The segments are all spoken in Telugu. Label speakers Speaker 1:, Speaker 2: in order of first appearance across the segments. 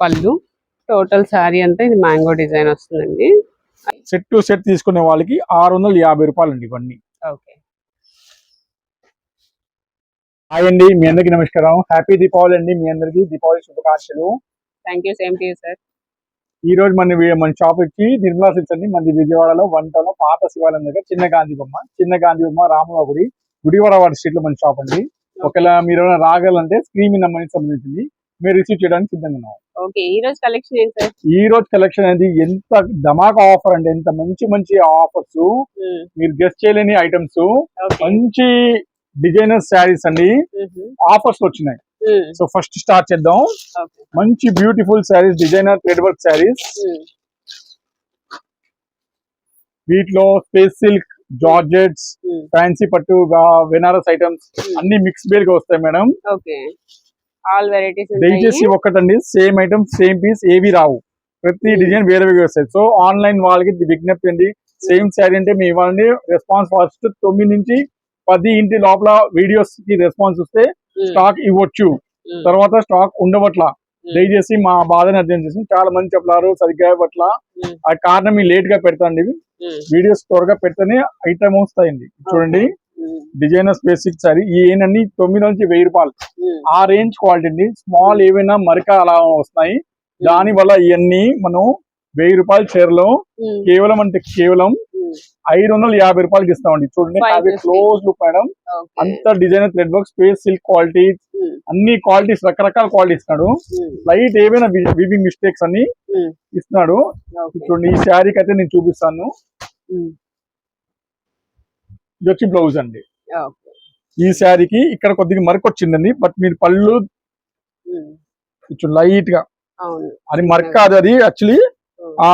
Speaker 1: పళ్ళు. టోటల్ శారీ అంతా ఇది మ్యాంగో డిజైన్ వస్తుందండి.
Speaker 2: సెట్ టు సెట్ తీసుకునే వాళ్ళకి ఆరు వందల యాభై రూపాయలు అండి ఇవన్నీ.
Speaker 1: ఓకే
Speaker 2: హాయ్ అండి మీ అందరికి నమస్కారం. హ్యాపీ దీపావళి అండి మీ అందరికి. దీపావళి శుభాకాంక్షలు.
Speaker 1: Thank you same to sir
Speaker 2: ఈ రోజు మన మన షాప్ వచ్చి నిర్మలా సిల్క్స్ అండి. మనది విజయవాడలో వన్ టౌన్లో పాత శివాలయం దగ్గర చిన్న గాంధీ బొమ్మ చిన్న గాంధీ బొమ్మ రాముల గుడి గుడివాడ వాడి స్ట్రీట్లో మన షాప్ అండి. ఒకవేళ మీరు రాగలంటే స్క్రీన్ నెంబర్కి సంబంధించింది. మీరు రిసీవ్ చేయడానికి సిద్ధంగా ఉన్నాం.
Speaker 1: ఓకే ఈ రోజు కలెక్షన్ ఏంటి సార్?
Speaker 2: ఈ రోజు కలెక్షన్ అనేది ఎంత ధమాకా ఆఫర్ అండి ఎంత మంచి మంచి ఆఫర్స్ మీరు గెస్ట్ చేయలేని ఐటమ్స్ మంచి డిజైనర్ శారీస్ అండి ఆఫర్స్ వచ్చినాయి. సో ఫస్ట్ స్టార్ట్ చేద్దాం. మంచి beautiful saris designer thread work saris వీటిలో స్పేస్ సిల్క్ జార్జెట్స్ ఫ్యాన్సీ పట్టు వెనారస్ ఐటమ్స్ అన్ని మిక్స్ బేర్గా వస్తాయి మేడం.
Speaker 1: ఆల్ వెరైటీస్
Speaker 2: దయచేసి ఒక్కటండి. సేమ్ ఐటమ్ సేమ్ పీస్ ఏవి రావు. ప్రతి
Speaker 1: Hmm.
Speaker 2: డిజైన్ వేరే వేరే వస్తాయి. సో ఆన్లైన్ వాళ్ళకి విజ్ఞప్తి అండి. సేమ్ శారీ అంటే మీ ఇవ్వండి రెస్పాన్స్ ఫస్ట్ తొమ్మిది నుంచి పది ఇంటి లోపల వీడియోస్కి రెస్పాన్స్ వస్తే స్టాక్ ఇవ్వచ్చు. తర్వాత స్టాక్ ఉండవట్ల. దయచేసి మా బాధని అర్థం చేసి చాలా మంది చెప్పారు సరిగ్గా ఇవ్వట్ల. ఆ కారణం లేట్గా పెడతాండి వీడియోస్ త్వరగా పెడితేనే ఐటమ్ వస్తాయండి. చూడండి. Designer specific sari. ఈ ఏంటండి తొమ్మిది నుంచి వెయ్యి రూపాయలు. ఆ రేంజ్ క్వాలిటీ అండి. స్మాల్ ఏవైనా మరక అలా వస్తున్నాయి. దాని వల్ల ఇవన్నీ మనం వెయ్యి రూపాయల చీరలో కేవలం అంటే కేవలం ఐదు వందల యాభై రూపాయలకి ఇస్తామండి. చూడండి అవి. Close look madam. అంత designer thread work space silk quality అన్ని క్వాలిటీస్ రకరకాల క్వాలిటీ ఇస్తున్నాడు. లైట్ ఏవైనా వివింగ్ మిస్టేక్స్ అన్ని ఇస్తున్నాడు. చూడండి ఈ శారీకి అయితే నేను చూపిస్తాను. ఇది వచ్చి బ్లౌజ్ అండి. ఈ శారీకి ఇక్కడ కొద్దిగా మరక వచ్చిందండి. బట్ మీరు పళ్ళు కొంచెం
Speaker 1: లైట్గా
Speaker 2: అది మరక అది అది యాక్చువల్లీ ఆ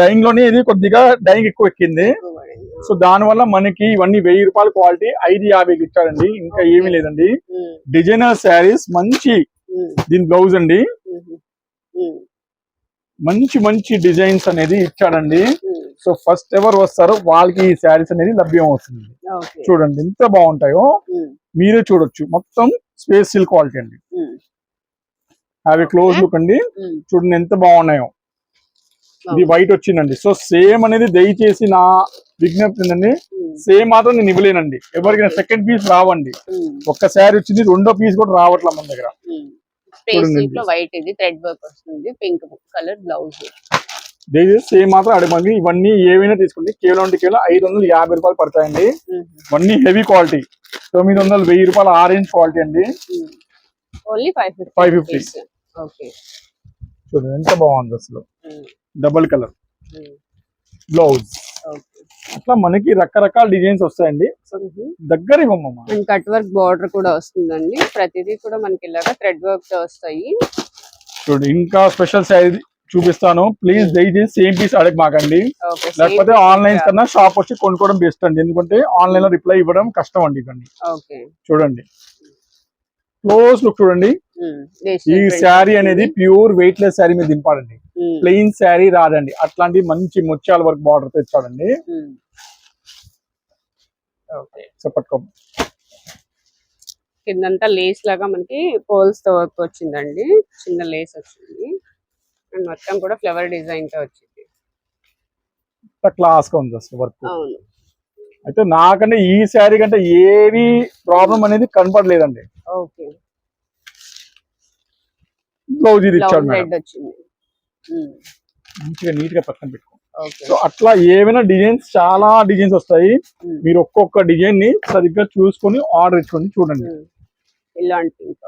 Speaker 2: డైయింగ్లోనే ఇది కొద్దిగా డైయింగ్ ఎక్కువ ఎక్కింది. సో దాని వల్ల మనకి ఇవన్నీ వెయ్యి రూపాయల క్వాలిటీ ఐదు యాభైకి ఇచ్చాడండి ఇంకా ఏమీ లేదండి. డిజైనర్ శారీస్ మంచి దీని బ్లౌజ్ అండి. మంచి మంచి డిజైన్స్ అనేది ఇచ్చాడండి. సో ఫస్ట్ ఎవరు వస్తారో వాళ్ళకి ఈ శారీస్ అనేది లభ్యం అవుతుంది. చూడండి ఎంత బాగుంటాయో మీరే చూడొచ్చు. మొత్తం స్పేస్ సిల్క్ క్వాలిటీ అండి. అవి క్లోజ్ లుక్ అండి. చూడండి ఎంత బాగున్నాయో. ఇది వైట్ వచ్చిందండి. సో సేమ్ అనేది దయచేసి నా విజ్ఞప్తి ఏంటండి సేమ్ మాత్రం నేను ఇవ్వలేనండి. ఎవరికైనా సెకండ్ పీస్ రావండి. ఒక్క శారీ వచ్చింది రెండో పీస్ కూడా రావట్లే మన దగ్గర.
Speaker 1: వైట్ ఇది థ్రెడ్ వర్క్ వస్తుంది. పింక్ కలర్ బ్లౌజ్
Speaker 2: దయచేసి సేమ్ మాత్రం అడగండి ఇవన్నీ ఏవైనా తీసుకోండి. కేవలం అంటే కేవలం ఐదు వందలు యాభై రూపాయలు పడతాయండి. ఇవన్నీ హెవీ క్వాలిటీ తొమ్మిది వందలు వెయ్యి రూపాయల ఆరెంజ్ క్వాలిటీ అండి.
Speaker 1: Only five fifty
Speaker 2: 550.
Speaker 1: ఓకే
Speaker 2: చూడండి ఎంత బాగుంది అసలు. డబుల్ కలర్ బ్లౌజ్ అట్లా మనకి రకరకాల డిజైన్స్ వస్తాయండి. దగ్గర ఇవ్వమ్మా
Speaker 1: కట్ వర్క్ బార్డర్ కూడా వస్తుందండి. ప్రతిదీ కూడా మనకి ఇలాగా థ్రెడ్ వర్క్ వస్తాయి.
Speaker 2: చూడండి ఇంకా స్పెషల్ శారీ చూపిస్తాను. ప్లీజ్ దయచేసి సేమ్ పీస్ అడగ మాకండి. లేకపోతే ఆన్లైన్ కన్నా షాప్ వచ్చి కొనుక్కోవడం బెస్ట్ అండి. ఎందుకంటే ఆన్లైన్లో రిప్లై ఇవ్వడం కష్టం అండి
Speaker 1: ఓకే
Speaker 2: చూడండి. క్లోజ్ లుక్ చూడండి. ఈ శారీ అనేది ప్యూర్ వెయిట్ లెస్ శారీ మీద దింపాడండి ప్లెయిన్ శారీ రాదండి. అట్లాంటి మంచి ముత్యాల వర్క్ బార్డర్ తెచ్చాడండి
Speaker 1: ఓకే
Speaker 2: సో పట్టుకో.
Speaker 1: కిందంతా లేస్ లాగా మనకి పోల్స్తో వర్క్ వచ్చిందండి. చిన్న లేస్ వచ్చింది. అండ్ మొత్తం కూడా ఫ్లవర్ డిజైన్తో వచ్చింది
Speaker 2: క్లాస్గా ఉంది అసలు వర్క్
Speaker 1: అవును.
Speaker 2: అయితే నాకంటే ఈ శారీ కంటే ఏవి ప్రాబ్లం అనేది కనపడలేదండి.
Speaker 1: ఓకే.
Speaker 2: బ్లౌజ్ ఇది ఇచ్చాడు మంచిగా నీట్గా పక్కన పెట్టుకో. సో అట్లా ఏమైనా డిజైన్స్ చాలా డిజైన్స్ వస్తాయి. మీరు ఒక్కొక్క డిజైన్ని సరిగ్గా చూసుకొని ఆర్డర్ ఇచ్చుకొని చూడండి.
Speaker 1: ఇలాంటి పింక్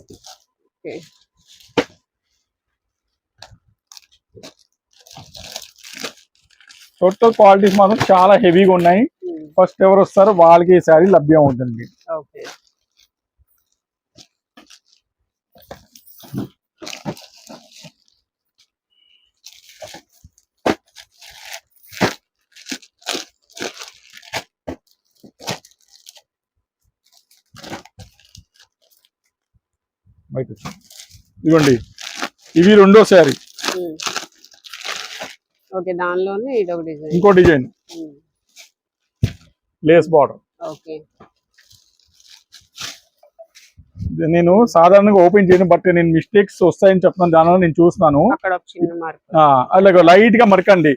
Speaker 1: ఓకే
Speaker 2: టోటల్ క్వాలిటీస్ మాత్రం చాలా హెవీగా ఉన్నాయి. ఫస్ట్ ఎవరు వస్తారో వాళ్ళకి ఈ శారీ లభ్యం అవుతుంది. బయట వచ్చి. ఇదిగోండి. ఇవి రెండో శారీ.
Speaker 1: ఓకే దానిలోనే ఇది ఒక డిజైన్.
Speaker 2: ఇంకో డిజైన్. Lace border.
Speaker 1: ఓకే.
Speaker 2: నేను సాధారణంగా ఓపెన్ చేయను బట్ నేను మిస్టేక్స్ వస్తాయని చెప్తున్నాను దానివల్ల నేను చూస్తున్నాను. అలాగే లైట్గా మరకండి.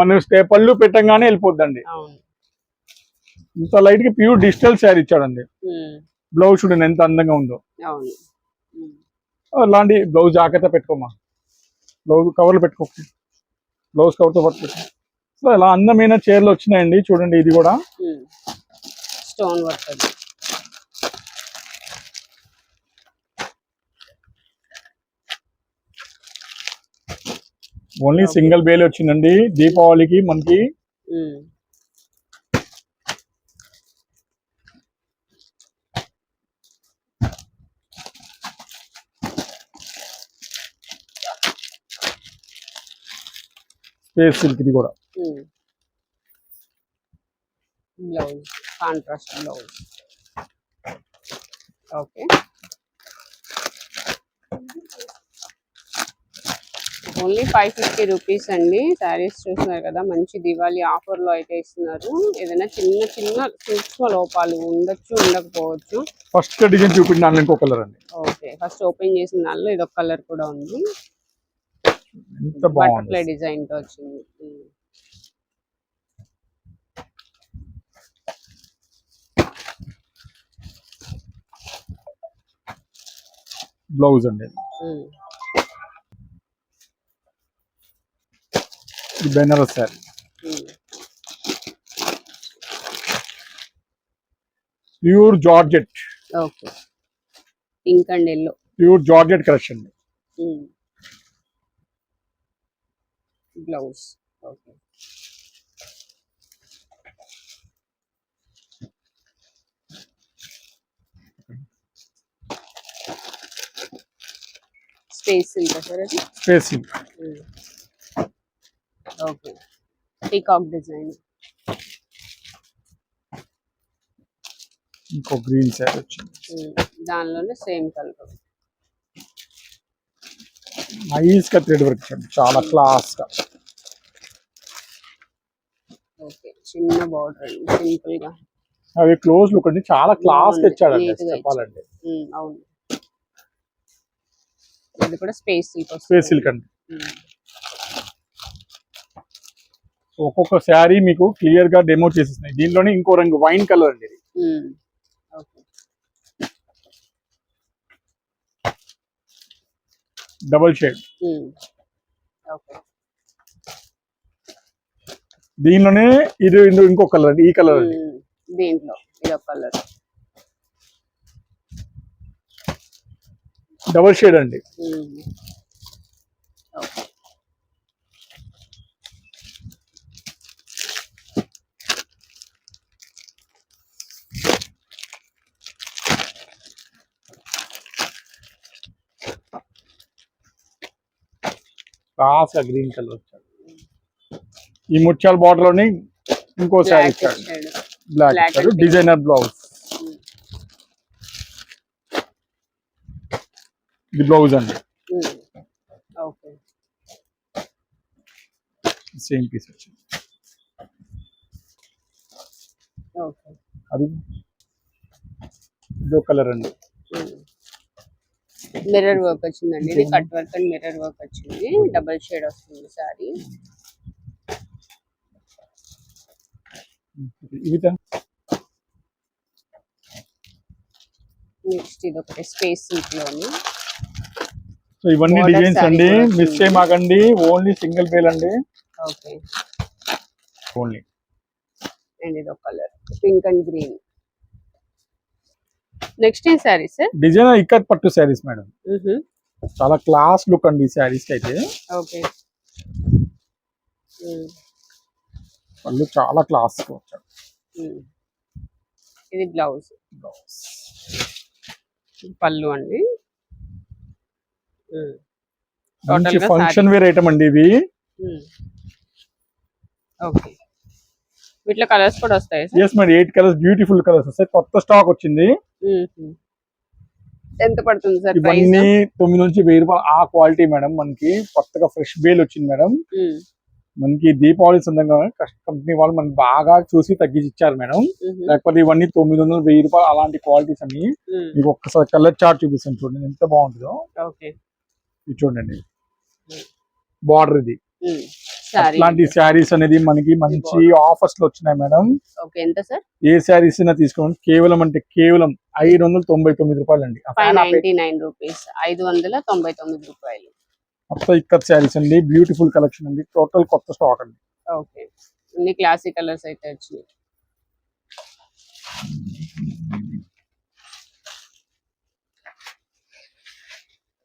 Speaker 2: మనం స్టే పళ్ళు పెట్టంగానే వెళ్ళిపోద్దండి. ఇంత లైట్గా ప్యూర్ డిజిటల్ శారీ ఇచ్చాడండి. బ్లౌజ్ చూడండి ఎంత అందంగా ఉందో. అలాంటి బ్లౌజ్ జాగ్రత్త పెట్టుకోమా. బ్లౌజ్ కవర్లు పెట్టుకో. బ్లౌజ్ కవర్తో పట్టుకో సో ఇలా అందమైన చీరలు వచ్చినాయండి చూడండి ఇది కూడా.
Speaker 1: Stone work
Speaker 2: only single bale వచ్చిందండి దీపావళికి మనకి. స్పేస్ సిల్క్ ఇది కూడా.
Speaker 1: Blouse contrast blouse okay. Only five fifty rupees అండి. శారీస్ చూస్తున్నారు కదా మంచి దివాళీ ఆఫర్లో అయితే ఇస్తున్నారు. ఏదైనా చిన్న చిన్న సూక్ష్మ లోపాలు ఉండొచ్చు ఉండకపోవచ్చు.
Speaker 2: ఫస్ట్ డిజైన్ చూపించిన ఇంకో కలర్ అండి.
Speaker 1: ఓకే. ఫస్ట్ ఓపెన్ చేసిన దానిలో ఇదొక కలర్ కూడా ఉంది.
Speaker 2: ఎంత బాగుంది
Speaker 1: డిజైన్తో వచ్చింది.
Speaker 2: బ్లౌజ్ అండి. Banaras sari. Pure georgette.
Speaker 1: Okay. Pink and yellow.
Speaker 2: Pure georgette collection
Speaker 1: blouse okay space silk sir అది
Speaker 2: space silk
Speaker 1: okay peacock design
Speaker 2: ఇంకో గ్రీన్ శారీ వచ్చింది
Speaker 1: దానిలోనే సేమ్ కలర్
Speaker 2: నైస్గా థ్రెడ్ వర్క్ చాలా క్లాస్గా
Speaker 1: ఓకే చిన్న బార్డర్ సింపుల్గా
Speaker 2: అవి క్లోజ్ లుక్ అండి. చాలా క్లాస్ చెప్పాలంటే.
Speaker 1: ఉమ్, అవును. ఇది కూడా స్పేస్ సిల్క్
Speaker 2: స్పేస్ సిల్క్ అండి. ఒక్కొక్క శారీ మీకు క్లియర్గా డెమో చేసేస్తున్నాయి. దీనిలోనే ఇంకో రంగు వైన్ కలర్ అండి ఇది. Double shade. దీనిలోనే ఇది ఇందో ఇంకో కలర్ అండి ఈ కలర్ అండి.
Speaker 1: దీంట్లో కలర్.
Speaker 2: డబల్ షేడ్ అండి. క్లాస్గా గ్రీన్ కలర్ వచ్చాడు. ఈ ముత్యాల బార్డర్లోని ఇంకో శారీ
Speaker 1: బ్లాక్
Speaker 2: ఇచ్చాడు. బ్లాక్ ఇచ్చాడు. డిజైనర్ బ్లౌజ్ ఇది బ్లౌజ్ అండి. సేమ్ పీస్ వచ్చింది. అది ఇదో కలర్ అండి.
Speaker 1: మిర్రర్ వర్క్ వచ్చిందండి. ఇది cut work and mirror work వచ్చింది. డబల్ షేడ్ వస్తుంది సారీ. నెక్స్ట్ ఇది ఒకటి స్పేస్ సిల్క్లోని.
Speaker 2: సో ఇవన్నీ డిజైన్స్ అండి. మిస్. చేయమాకండి. ఓన్లీ సింగిల్ పేల్ అండి.
Speaker 1: ఓకే
Speaker 2: ఓన్లీ
Speaker 1: అండ్ ఇది ఒక colour pink and green next ఏం సారీ సార్
Speaker 2: డిజైన్ ఇక్కత్ పట్టు శారీస్ మేడం. చాలా క్లాస్ లుక్ అండి ఈ శారీస్ అయితే.
Speaker 1: ఓకే.
Speaker 2: వాళ్ళు చాలా క్లాస్ వచ్చాడు
Speaker 1: ఇది బ్లౌజ్. పళ్ళు అండి.
Speaker 2: ఫంక్షన్ వేర్ ఐటమ్ అండి ఇవి.
Speaker 1: ఓకే. వీటిలో కలర్స్ కూడా వస్తాయి
Speaker 2: yes madam eight colours beautiful colours వస్తాయి. కొత్త స్టాక్ వచ్చింది.
Speaker 1: ఎంత పడుతుంది సార్
Speaker 2: ఇవన్నీ తొమ్మిది నుంచి వెయ్యి రూపాయలు. ఆ క్వాలిటీ మేడం మనకి కొత్తగా ఫ్రెష్ బేల్ వచ్చింది మేడం మనకి దీపావళి సందర్భంగా కంపెనీ వాళ్ళు మనకి బాగా చూసి తగ్గించి ఇచ్చారు మేడం. లేకపోతే ఇవన్నీ తొమ్మిది వందలు వెయ్యి రూపాయలు అలాంటి క్వాలిటీస్ అన్ని. మీకు ఒక్కసారి కలర్ చార్ట్ చూపిస్తాను చూడండి. ఎంత బాగుంటుందో.
Speaker 1: ఓకే.
Speaker 2: ఇది చూడండి. బార్డర్ ఇది. అట్లాంటి శారీస్ అనేది మనకి మంచి ఆఫర్స్లో వచ్చినాయి మేడం.
Speaker 1: ఓకే ఎంత సార్?
Speaker 2: ఏ శారీస్ అయినా తీసుకోండి. కేవలం అంటే కేవలం ఐదు వందల తొంభై తొమ్మిది రూపాయలు అండి
Speaker 1: ఐదు వందల తొంభై తొమ్మిది రూపాయలు.
Speaker 2: మొత్తం ఇక్కడ శారీస్ అండి. బ్యూటిఫుల్ కలెక్షన్ అండి. టోటల్ కొత్త స్టాక్ అండి.
Speaker 1: ఓకే అన్ని క్లాసిక్ కలర్స్ అయితే వచ్చినాయి.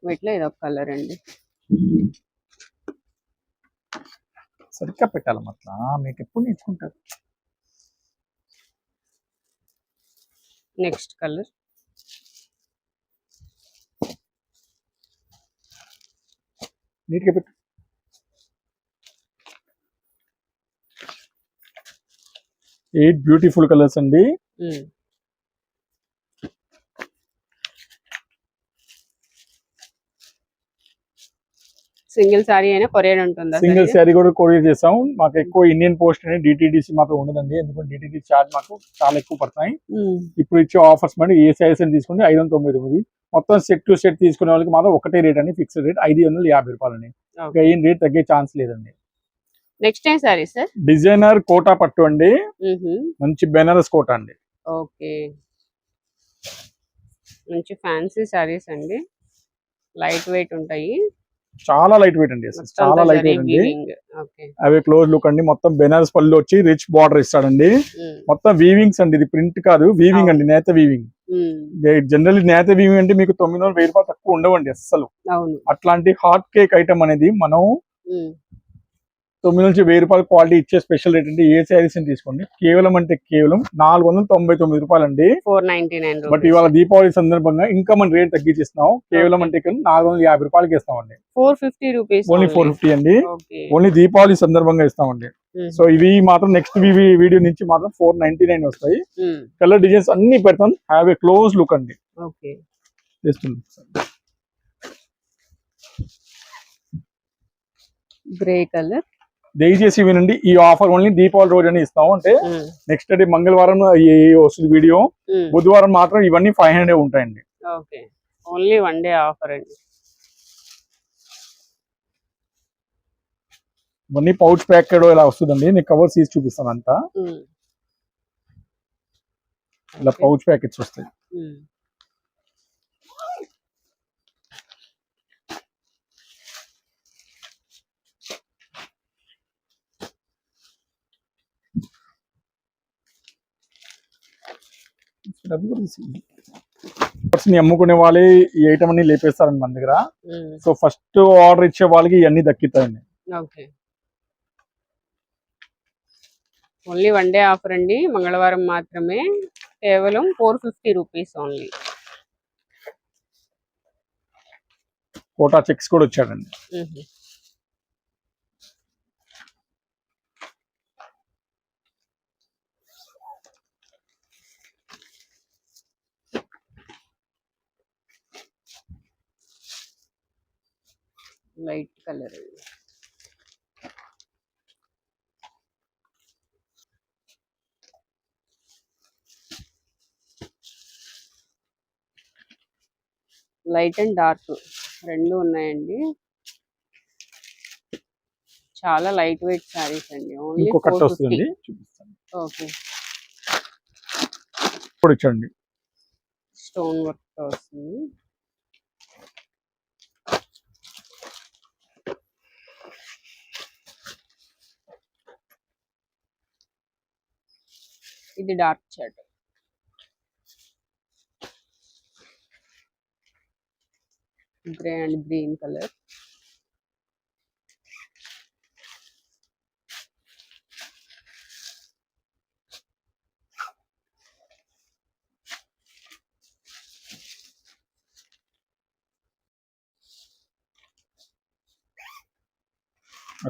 Speaker 1: వీటిలో ఇది ఒక కలర్ అండి.
Speaker 2: సరిగ్గా పెట్టాలి అట్లా మీకు ఎప్పుడు నేర్చుకుంటారు?
Speaker 1: Next colour.
Speaker 2: నీట్గా పెట్టు. ఎయిట్ బ్యూటిఫుల్ కలర్స్ అండి.
Speaker 1: సింగిల్ సారీ అయినా కొరియర్ ఉంటుందా
Speaker 2: సింగిల్ శారీ కూడా కొరియర్ చేస్తాం మాకు ఎక్కువ ఇండియన్ పోస్ట్ అనేది డిటిడిసి మాత్రం ఉండదండి. ఎందుకంటే డిటిడి చార్జ్ మాకు చాలా ఎక్కువ పడతాయి. ఇప్పుడు ఇచ్చే ఆఫర్స్ మరి ఏ సైజ్ అని తీసుకుంటే ఐదు వందల తొంభై తొమ్మిది. మొత్తం సెట్ టు సెట్ తీసుకునే వాళ్ళకి మాత్రం ఒకటే రేట్ అండి ఫిక్స్డ్ రేట్ ఐదు వందల యాభై రూపాయలు అండి ఇంకా ఏం రేట్ తగ్గే ఛాన్స్ లేదండి.
Speaker 1: Next time sari sir?
Speaker 2: Designer Kota పట్టు అండి. మంచి బెనారస్ కోటా అండి.
Speaker 1: ఓకే. మంచి ఫ్యాన్సీ సారీస్ అండి. లైట్ వెయిట్ ఉంటాయి.
Speaker 2: చాలా లైట్ వెయిట్ అండి చాలా లైట్ వెయిట్ అండి. అవి క్లోజ్ లుక్ అండి. మొత్తం బెనారస్ పళ్ళు వచ్చి రిచ్ బార్డర్ ఇస్తాడండి. మొత్తం వీవింగ్స్ అండి. ఇది ప్రింట్ కాదు వీవింగ్ అండి. నేత వీవింగ్ జనరల్లీ నేత వీవింగ్ అంటే మీకు తొమ్మిది వందల వెయ్యి రూపాయలు తక్కువ ఉండవండి అస్సలు. అట్లాంటి హాట్ కేక్ ఐటమ్ అనేది మనం తొమ్మిది నుంచి వెయ్యి రూపాయలు క్వాలిటీ ఇచ్చే స్పెషల్ రేట్ అంటే ఏ శారీస్ అని తీసుకోండి. కేవలం అంటే కేవలం నాలుగు వందల తొంభై తొమ్మిది రూపాయలు అండి
Speaker 1: ఫోర్ నైన్టీ నైన్
Speaker 2: బట్ ఇవాళ దీపావళి సందర్భంగా ఇంకా మన రేట్ తగ్గించిస్తున్నాం. కేవలం అంటే నాలుగు వందల యాభై రూపాయలకి ఇస్తామండి.
Speaker 1: Four fifty rupees
Speaker 2: only four fifty అండి. ఓన్లీ దీపావళి సందర్భంగా ఇస్తామండి. సో ఇవి మాత్రం నెక్స్ట్ వీడియో నుంచి మాత్రం ఫోర్ నైన్టీ నైన్ వస్తాయి. కలర్ డిజైన్స్ అన్ని పెడతాం. హ్యావ్ ఏ క్లోజ్ లుక్ అండి.
Speaker 1: గ్రే కలర్
Speaker 2: దయచేసి వినండి ఈ ఆఫర్ ఓన్లీ దీపావళి రోజు అని ఇస్తాం అంటే నెక్స్ట్ డే మంగళవారం వస్తుంది వీడియో బుధవారం మాత్రం ఇవన్నీ ఫైవ్ హండ్రెడ్ ఉంటాయండి.
Speaker 1: Okay. Only one day offer అండి.
Speaker 2: ఇవన్నీ పౌచ్ ప్యాకెడ్ ఇలా వస్తుందండి నేను కవర్ తీసి చూపిస్తాను అంతా. ఇలా. పౌచ్ ప్యాకెట్స్ వస్తాయి
Speaker 1: ఉమ్,
Speaker 2: అవి కూడా తీసేయండి. First ని అమ్ముకునే వాళ్ళే ఈ ఐటమ్ అన్ని లేపేస్తారండి మన దగ్గర. సో ఫస్ట్ ఆర్డర్ ఇచ్చే వాళ్ళకి ఇవన్నీ దక్కితాయండి
Speaker 1: okay. Only one day offer అండి. మంగళవారం మాత్రమే. కేవలం four fifty rupees only
Speaker 2: Kota checks కూడా వచ్చాడండి.
Speaker 1: Light colour. Light and dark రెండు ఉన్నాయండి. చాలా లైట్ వెయిట్ శారీస్ అండి. Only four fifty okay. Stone work వస్తుంది. ఇది dark shade. Grey and green colour.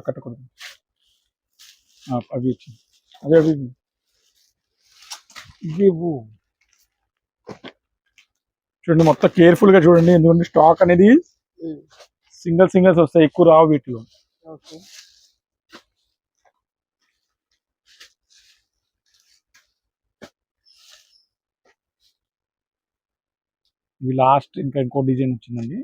Speaker 2: కట్టకూడదు అవి అదే అవి ఇవ్వు. చూడండి మొత్తం కేర్ఫుల్గా చూడండి ఎందుకంటే స్టాక్ అనేది సింగిల్ సింగిల్స్ వస్తాయి ఎక్కువ రావు వీటిలో. ఇవి లాస్ట్ ఇంకా ఇంకో డిజైన్ వచ్చిందండి.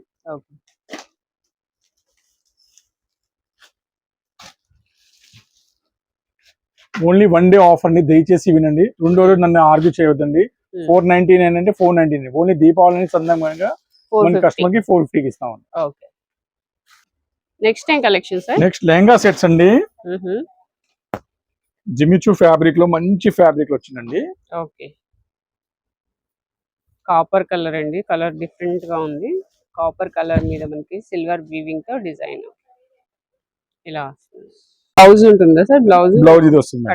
Speaker 2: ఓన్లీ వన్ డే ఆఫర్ అండి. దయచేసి వినండి. రెండు రోజులు నన్ను ఆర్గ్యూ చేయొద్దండి.
Speaker 1: Hmm.
Speaker 2: ఫోర్ నైన్టీ నైన్ అంటే four ninety nine. Only Deepavali సందర్భంగా మన కస్టమర్కి ఫోర్ ఫిఫ్టీకి
Speaker 1: okay. Next collection sir?
Speaker 2: Next lehenga sets అండి. జిమిచూ ఫ్యాబ్రిక్లో మంచి ఫ్యాబ్రిక్ వచ్చిందండి.
Speaker 1: ఓకే. కాపర్ కలర్ అండి. కలర్ డిఫరెంట్గా ఉంది. కాపర్ కలర్ మీద మనకి సిల్వర్ వీవింగ్తో డిజైన్. ఇలా. బ్లౌజ్ ఉంటుందా సార్? బ్లౌజ్?
Speaker 2: బ్లౌజ్ ఇది వస్తుంది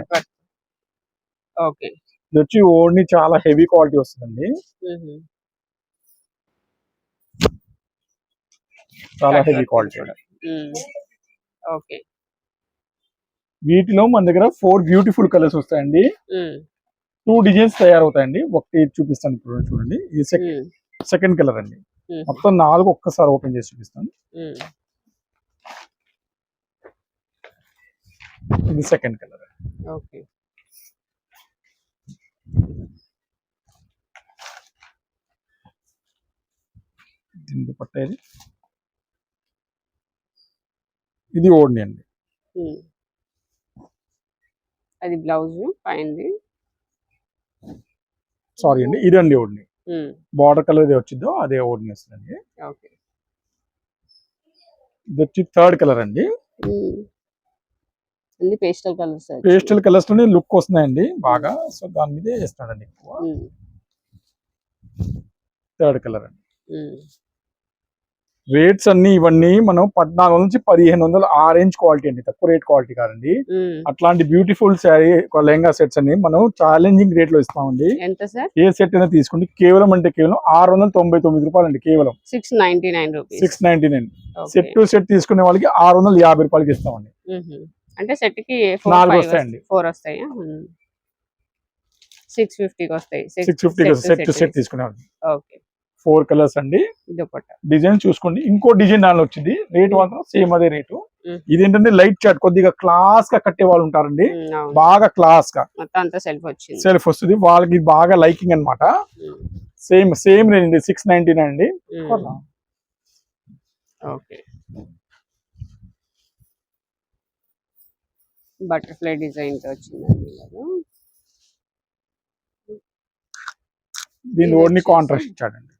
Speaker 1: ఓకే.
Speaker 2: ఇది వచ్చి ఓన్లీ చాలా హెవీ క్వాలిటీ వస్తుందండి. చాలా హెవీ క్వాలిటీ
Speaker 1: ఓకే.
Speaker 2: వీటిలో మన దగ్గర ఫోర్ బ్యూటిఫుల్ కలర్స్ వస్తాయండి. టూ డిజైన్స్ తయారవుతాయండి. ఒకటి చూపిస్తాను ఇప్పుడు చూడండి. ఇది సెకండ్ కలర్ అండి. మొత్తం నాలుగు ఒక్కసారి ఓపెన్ చేసి చూపిస్తాను. ఇది సెకండ్ కలర్
Speaker 1: ఓకే
Speaker 2: దీనికి పట్టేది ఇది? ఓడిని అండి.
Speaker 1: అది బ్లౌజ్ పైంది
Speaker 2: సారీ అండి ఇదండి ఓడిని బార్డర్ కలర్ ఏది వచ్చిందో అదే ఓడిని వస్తుందండి
Speaker 1: ఓకే
Speaker 2: ఇది వచ్చి థర్డ్ కలర్ అండి.
Speaker 1: అన్ని పేస్టల్ కలర్స్
Speaker 2: పేస్టల్ కలర్స్లోనే లుక్ వస్తున్నాయండి బాగా. సో దాని మీదే వేస్తాడండి ఎక్కువ. థర్డ్ కలర్ అండి. రేట్స్ అన్ని ఇవన్నీ మనం పద్నాలుగు వందల నుంచి పదిహేను వందలు ఆ రేంజ్ క్వాలిటీ అండి. తక్కువ రేట్ క్వాలిటీ కాదండి. అట్లాంటి బ్యూటిఫుల్ శారీ లెహంగా సెట్స్ అన్ని మనం ఛాలెంజింగ్ రేట్లో ఇస్తామండి. ఏ సెట్ అయినా తీసుకోండి కేవలం అంటే కేవలం ఆరు వందల తొంభై తొమ్మిది రూపాయలు అండి కేవలం.
Speaker 1: Six ninety nine
Speaker 2: six ninety nine set to set తీసుకునే వాళ్ళకి ఆరు వందల యాభై రూపాయలకి ఇస్తామండి.
Speaker 1: అంటే
Speaker 2: సెట్కి.
Speaker 1: ఫోర్ వస్తాయా. సిక్స్ ఫిఫ్టీకి వస్తాయి.
Speaker 2: Six fifty set to set తీసుకునే
Speaker 1: ఓకే
Speaker 2: ఫోర్ కలర్స్ అండి. డిజైన్ చూసుకోండి. ఇంకో డిజైన్ దానిలో వచ్చింది. రేట్ మాత్రం సేమ్ అదే రేటు.
Speaker 1: Mm.
Speaker 2: ఇదేంటంటే లైట్ చాట్ కొద్దిగా క్లాస్గా కట్టే వాళ్ళు ఉంటారండి.
Speaker 1: అవును.
Speaker 2: బాగా
Speaker 1: క్లాస్గా. సెల్ఫ్ వచ్చింది.
Speaker 2: సెల్ఫ్ వస్తుంది. వాళ్ళకి ఇది బాగా లైకింగ్ అన్నమాట.
Speaker 1: ఉమ్,
Speaker 2: సేమ్ సేమ్ రేంజ్ అండి. సిక్స్ నైన్టీ నైన్ అండి
Speaker 1: ఓకే బటర్ఫ్లై డిజైన్తో వచ్చిందండి.
Speaker 2: దీని ఓన్లీ కాంట్రాస్ట్ ఇచ్చాడండి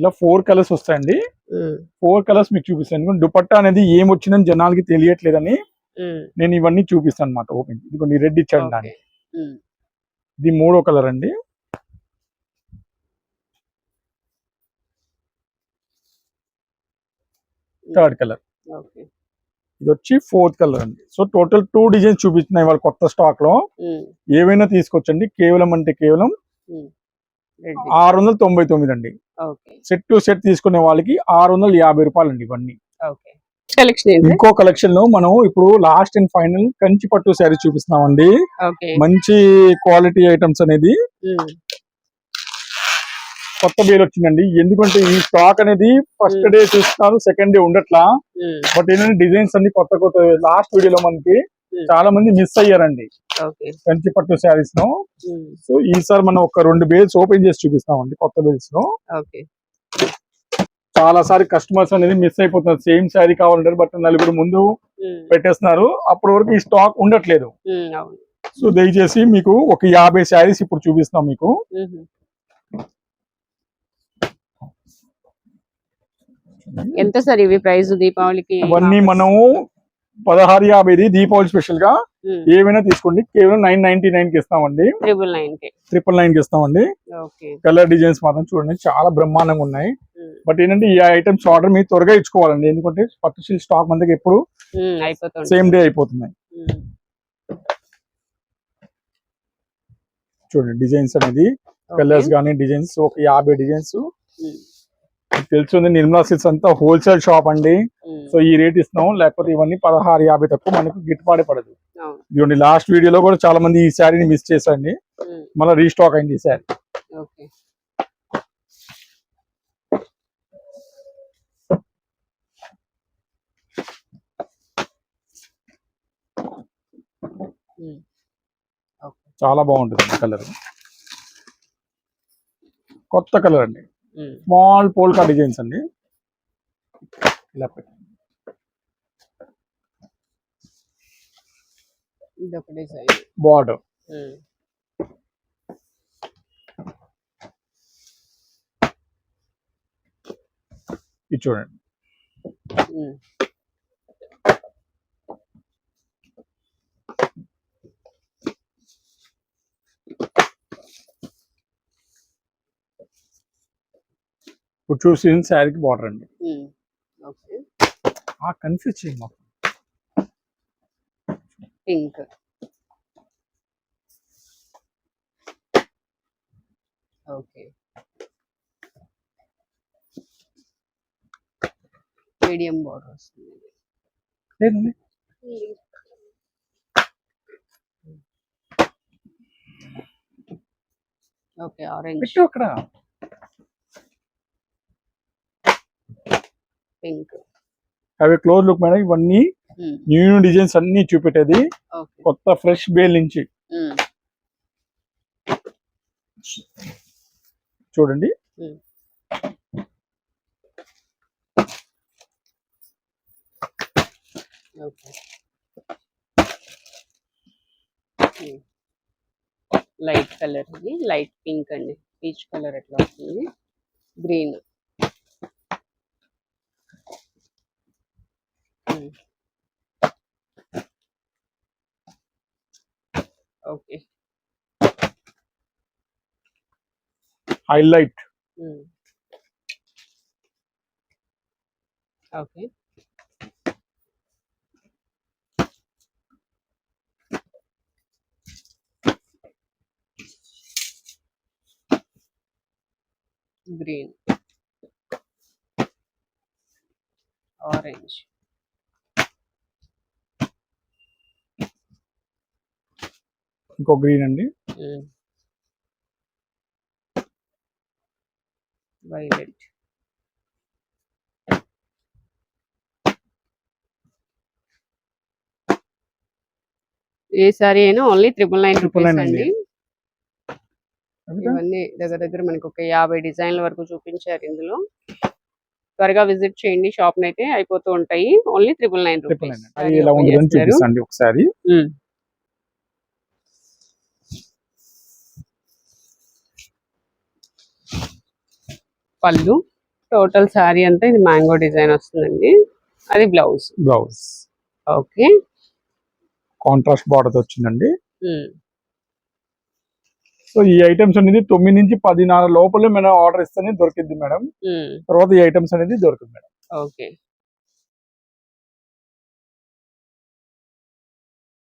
Speaker 2: ఇలా ఫోర్ కలర్స్ వస్తాయండి. ఫోర్ కలర్స్ మీకు చూపిస్తాను. ఎందుకంటే దుపట్టా అనేది ఏం వచ్చిందని జనాలకి తెలియట్లేదని నేను ఇవన్నీ చూపిస్తాను అనమాట ఓపెన్. ఇదిగోండి రెడ్ ఇచ్చాడు
Speaker 1: ఉమ్,
Speaker 2: ఇది మూడో కలర్ అండి. Third colour.
Speaker 1: ఓకే.
Speaker 2: ఇది వచ్చి ఫోర్త్ కలర్ అండి. సో టోటల్ టూ డిజైన్స్ చూపిస్తున్నాయి వాళ్ళ కొత్త
Speaker 1: స్టాక్లో
Speaker 2: ఏవైనా తీసుకోవచ్చండి కేవలం అంటే కేవలం ఆరు వందల తొంభై తొమ్మిది అండి.
Speaker 1: ఓకే.
Speaker 2: సెట్ టు సెట్ తీసుకునే వాళ్ళకి ఆరు వందల యాభై రూపాయలు అండి ఇవన్నీ.
Speaker 1: ఓకే. కలెక్షన్ ఏంటి?
Speaker 2: ఇంకో కలెక్షన్లో మనం ఇప్పుడు లాస్ట్ అండ్ ఫైనల్ కంచి పట్టు శారీ చూపిస్తున్నామండి.
Speaker 1: ఓకే.
Speaker 2: మంచి క్వాలిటీ ఐటమ్స్ అనేది కొత్త బేల్ వచ్చిందండి. ఎందుకంటే ఈ స్టాక్ అనేది ఫస్ట్ డే చూస్తున్నారు సెకండ్ డే ఉండట్లా. బట్ ఏంటంటే డిజైన్స్ అన్ని కొత్త కొత్త లాస్ట్ వీడియోలో మనకి. చాలా మంది మిస్ అయ్యారండి. కంచి పట్టు
Speaker 1: శారీస్లో
Speaker 2: సో ఈసారి మనం ఒక రెండు బేల్స్ ఓపెన్ చేసి చూపిస్తామండి కొత్త
Speaker 1: బేల్స్లో
Speaker 2: చాలా సారి కస్టమర్స్ అనేది మిస్ అయిపోతున్నారు. సేమ్ శారీ కావాలంటారు బట్ నలుగురు ముందు పెట్టేస్తున్నారు. అప్పటి వరకు ఈ స్టాక్ ఉండట్లేదు. సో దయచేసి మీకు ఒక యాభై శారీస్ ఇప్పుడు చూపిస్తాం మీకు.
Speaker 1: ఎంత సార్ ఇవి ప్రైస్ దీపావళికి?
Speaker 2: ఇవన్నీ మనము పదహారు యాభైది దీపావళి స్పెషల్గా ఏమైనా తీసుకోండి. కేవలం నైన్ నైన్టీ నైన్కి ఇస్తామండి.
Speaker 1: ట్రిపుల్ నైన్కి
Speaker 2: ట్రిపుల్ నైన్కి ఇస్తామండి కలర్ డిజైన్స్ మాత్రం చూడండి. చాలా బ్రహ్మాండంగా ఉన్నాయి. బట్ ఏంటంటే ఈ ఐటమ్స్ ఆర్డర్ మీరు త్వరగా ఇచ్చుకోవాలండి. ఎందుకంటే పట్టు స్టాక్ మన దగ్గర ఎప్పుడు సేమ్ డే అయిపోతున్నాయి. చూడండి డిజైన్స్ అనేది. కలర్స్ కానీ డిజైన్స్ ఒక యాభై డిజైన్స్. తెలుస్తుంది నిర్మలా సిల్క్స్ అంతా హోల్సేల్ షాప్ అండి. సో ఈ రేట్ ఇస్తున్నాం లేకపోతే ఇవన్నీ పదహారు యాభై తక్కువ మనకు గిట్టుబాటు పడదు. ఇదిగోండి లాస్ట్ వీడియోలో కూడా చాలా మంది ఈ శారీని మిస్ చేశారండి. మళ్ళీ రీస్టాక్ అయింది ఈ శారీ. చాలా బాగుంటుంది కలర్. కొత్త కలర్ అండి. స్మాల్ పోల్కా డిజైన్స్ అండి. ఇలా బార్డర్. ఇది చూడండి. చూసిన శారీకి బార్డర్ అండి
Speaker 1: ఉమ్, ఓకే
Speaker 2: ఆ కన్ఫ్యూజ్ చేయండి మాకు
Speaker 1: పింక్ ఓకే మీడియం బార్డర్ వస్తుంది
Speaker 2: లేదండి
Speaker 1: ఓకే ఆరెంజ్
Speaker 2: పెట్టు అక్కడ
Speaker 1: పింక్
Speaker 2: అవి క్లోజ్ లుక్ మేడం ఇవన్నీ న్యూ న్యూ డిజైన్స్ అన్ని చూపెట్టేది. కొత్త ఫ్రెష్ బేల్ నుంచి. చూడండి.
Speaker 1: లైట్ కలర్ ఇది లైట్ పింక్ అండి. పీచ్ కలర్ ఎట్లా వస్తుంది? Green. Okay
Speaker 2: highlight
Speaker 1: okay green orange
Speaker 2: ఇంకో గ్రీన్ అండి.
Speaker 1: వైలెట్ ఏ సారీ అయినా ఓన్లీ ట్రిపుల్ నైన్ రూపీస్ అండి. ఇవన్నీ దగ్గర దగ్గర మనకి ఒక యాభై డిజైన్ల వరకు చూపించారు ఇందులో. త్వరగా విజిట్ చేయండి షాప్ అయితే అయిపోతూ ఉంటాయి. Only triple nine
Speaker 2: triple
Speaker 1: rupees
Speaker 2: ఒకసారి.
Speaker 1: పళ్ళు టోటల్ శారీ అంతా ఇది మ్యాంగో డిజైన్ వస్తుందండి. అది blouse.
Speaker 2: Blouse.
Speaker 1: Okay.
Speaker 2: Contrast border వచ్చిందండి. సో ఈ ఐటమ్స్ అనేది తొమ్మిది నుంచి పదిన్నర లోపల మనం ఆర్డర్ ఇస్తేనే దొరికింది మేడం. తర్వాత ఈ ఐటమ్స్ అనేది దొరుకుతుంది మేడం.
Speaker 1: ఓకే.